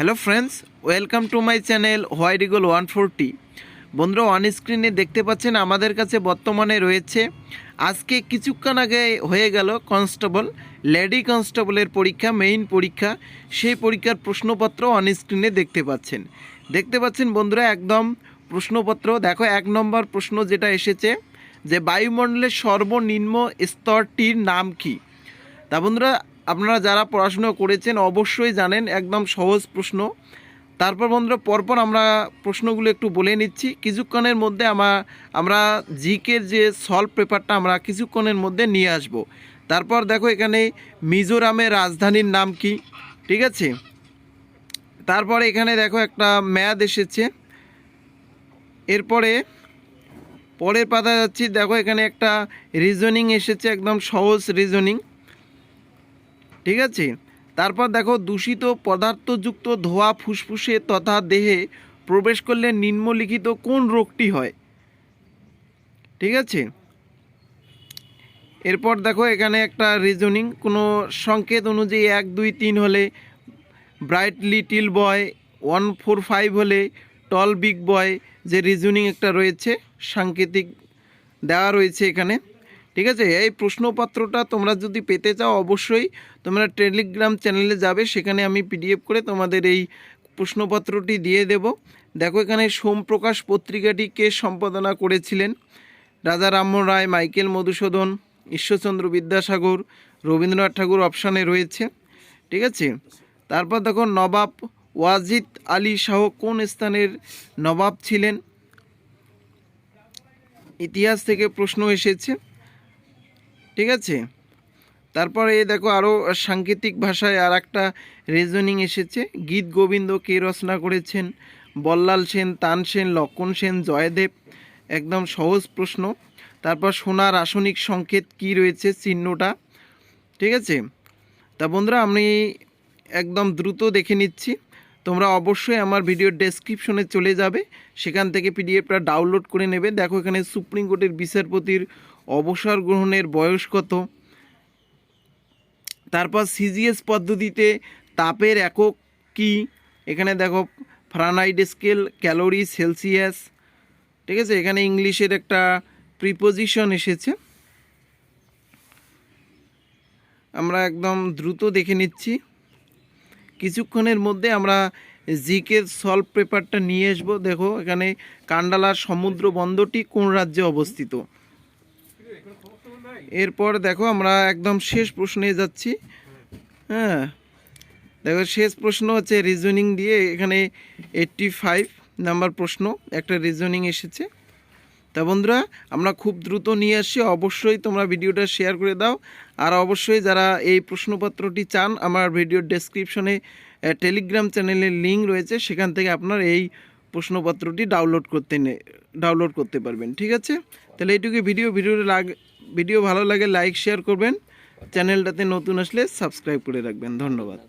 Hello friends welcome to my channel white eagle one forty বন্ধুরা on স্ক্রিনে দেখতে পাচ্ছেন আমাদের কাছে বর্তমানে রয়েছে। আজকে কিছুক্ষণ আগে হয়ে গেল কনস্টেবল লেডি কনস্টেবলের পরীক্ষা মেইন পরীক্ষা। সেই পরীক্ষার প্রশ্নপত্র অন স্ক্রিনে দেখতে পাচ্ছেন। দেখতে পাচ্ছেন বন্ধুরা, একদম প্রশ্নপত্র। দেখো, এক নম্বর প্রশ্ন যেটা এসেছে, যে বায়ুমণ্ডলের সর্বনিম্ন স্তরটির নাম কি? তা বন্ধুরা আপনারা যারা পড়াশুনো করেছেন অবশ্যই জানেন, একদম সহজ প্রশ্ন। তারপর বন্ধুরা, পরপর আমরা প্রশ্নগুলো একটু বলে নিচ্ছি। কিছুক্ষণের মধ্যে আমার আমরা জিকের যে সলভ পেপারটা আমরা কিছুক্ষণের মধ্যে নিয়ে আসব। তারপর দেখো এখানে মিজোরামের রাজধানীর নাম কি? ঠিক আছে? তারপরে এখানে দেখো একটা ম্যাদ এসেছে। এরপরে পরের পাতা যাচ্ছি। দেখো এখানে একটা রিজনিং এসেছে, একদম সহজ রিজনিং ঠিক আছে? তারপর দেখো, দূষিত পদার্থযুক্ত ধোয়া ফুসফুসে তথা দেহে প্রবেশ করলে নিম্নলিখিত কোন রোগটি হয়? ঠিক আছে? এরপর দেখো, এখানে একটা রিজনিং কোনো সংকেত অনুযায়ী এক, দুই, তিন হলে bright little boy one four five হলে টল বিগ বয় যে রিজনিং একটা রয়েছে, সাংকেতিক দেওয়া রয়েছে এখানে। ঠিক আছে? এই প্রশ্নপত্রটা তোমরা যদি পেতে চাও অবশ্যই তোমরা টেলিগ্রাম চ্যানেলে যাবে, সেখানে আমি পিডিএফ করে তোমাদের এই প্রশ্নপত্রটি দিয়ে দেব। দেখো, এখানে সোমপ্রকাশ পত্রিকাটি কে সম্পাদনা করেছিলেন রাজা রামমোহন রায়, মাইকেল মধুসূদন, ঈশ্বরচন্দ্র বিদ্যাসাগর, রবীন্দ্রনাথ ঠাকুর অপশানে রয়েছে। ঠিক আছে? তারপর দেখো, নবাব ওয়াজিদ আলী শাহ কোন স্থানের নবাব ছিলেন? ইতিহাস থেকে প্রশ্ন এসেছে। ঠিক আছে? তারপরে দেখো আরও সাংকেতিক ভাষায় আর একটা রিজনিং এসেছে। গীত গোবিন্দ কে রচনা করেছেন বল্লাল সেন, তান সেন, লক্ষণ সেন, জয়দেব। একদম সহজ প্রশ্ন। তারপর সোনার রাসায়নিক সংকেত কি রয়েছে চিহ্নটা? ঠিক আছে? তা বন্ধুরা, আমি একদম দ্রুত দেখে নিচ্ছি। তোমরা অবশ্যই আমার ভিডিওর ডেসক্রিপশনে চলে যাবে। সেখান থেকে পিডিএফটা ডাউনলোড করে নেবে। দেখো এখানে সুপ্রিম কোর্টের বিচারপতির অবসর গ্রহণের বয়স কত? তারপর সিজিএস পদ্ধতিতে তাপের একক কি? এখানে দেখো ফারানাইট স্কেল ক্যালোরি সেলসিয়াস ঠিক আছে? এখানে ইংলিশের একটা প্রিপোজিশন এসেছে। আমরা একদম দ্রুত দেখে নিচ্ছি। কিছুক্ষণের মধ্যে আমরা জিকের সলভ পেপারটা নিয়ে আসব। দেখো, এখানে কান্ডালার সমুদ্র বন্দরটি কোন রাজ্যে অবস্থিত? এরপর দেখো আমরা একদম শেষ প্রশ্নে যাচ্ছি। হ্যাঁ দেখো শেষ প্রশ্ন হচ্ছে রিজনিং দিয়ে এখানে এইট্টি ফাইভ নাম্বার প্রশ্ন, একটা রিজনিং এসেছে। তা বন্ধুরা, আমরা খুব দ্রুত নিয়ে আসি, অবশ্যই তোমরা ভিডিওটা শেয়ার করে দাও। আর অবশ্যই যারা এই প্রশ্নপত্রটি চান, আমার ভিডিওর ডেসক্রিপশনে টেলিগ্রাম চ্যানেলের লিঙ্ক রয়েছে, সেখান থেকে আপনার এই প্রশ্নপত্রটি ডাউনলোড করতে ডাউনলোড করতে পারবেন, ঠিক আছে? তাহলে এইটুকু ভিডিও ভিডিওটা লাগ ভিডিও ভালো লাগে লাইক শেয়ার করবেন। চ্যানেলটাতে নতুন আসলে সাবস্ক্রাইব করে রাখবেন। ধন্যবাদ।